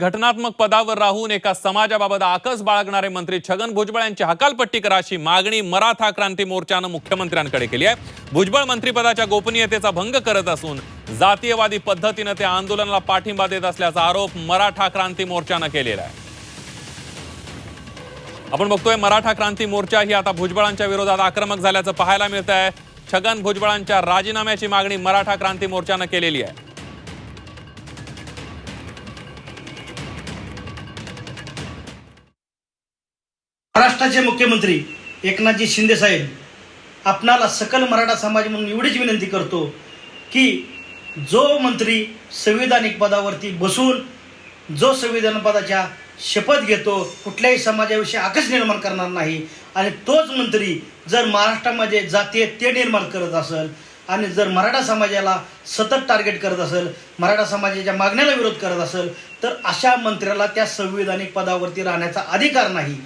घटनात्मक पदावर राहून एका समाजाबाबत आकस बाळगणारे मंत्री छगन भुजबळ यांची हकालपट्टी करा अशी मागणी मराठा क्रांती मोर्चानं मुख्यमंत्र्यांकडे केली आहे. भुजबळ मंत्रिपदाच्या गोपनीयतेचा भंग करत असून जातीयवादी पद्धतीनं ते आंदोलनाला पाठिंबा देत असल्याचा आरोप मराठा क्रांती मोर्चानं केलेला आहे. आपण बघतोय मराठा क्रांती मोर्चा ही आता भुजबळांच्या विरोधात आक्रमक झाल्याचं पाहायला मिळत आहे छगन भुजबळांच्या राजीनाम्याची मागणी मराठा क्रांती मोर्चानं केलेली आहे. महाराष्ट्राचे मुख्यमंत्री एकनाथजी शिंदे साहेब आपणाला सकल मराठा समाज म्हणून एवढीच विनंती करतो की जो मंत्री संविधानिक पदावरती बसून जो संविधान पदाच्या शपथ घेतो कुठल्याही समाजाविषयी आकस निर्माण करणार नाही. आणि तोच मंत्री जर महाराष्ट्रामध्ये जातीय ते निर्माण करत असेल आणि जर मराठा समाजाला सतत टार्गेट करत असेल मराठा समाजाच्या मागण्याला विरोध करत असेल तर अशा मंत्र्याला त्या संविधानिक पदावरती राहण्याचा अधिकार नाही.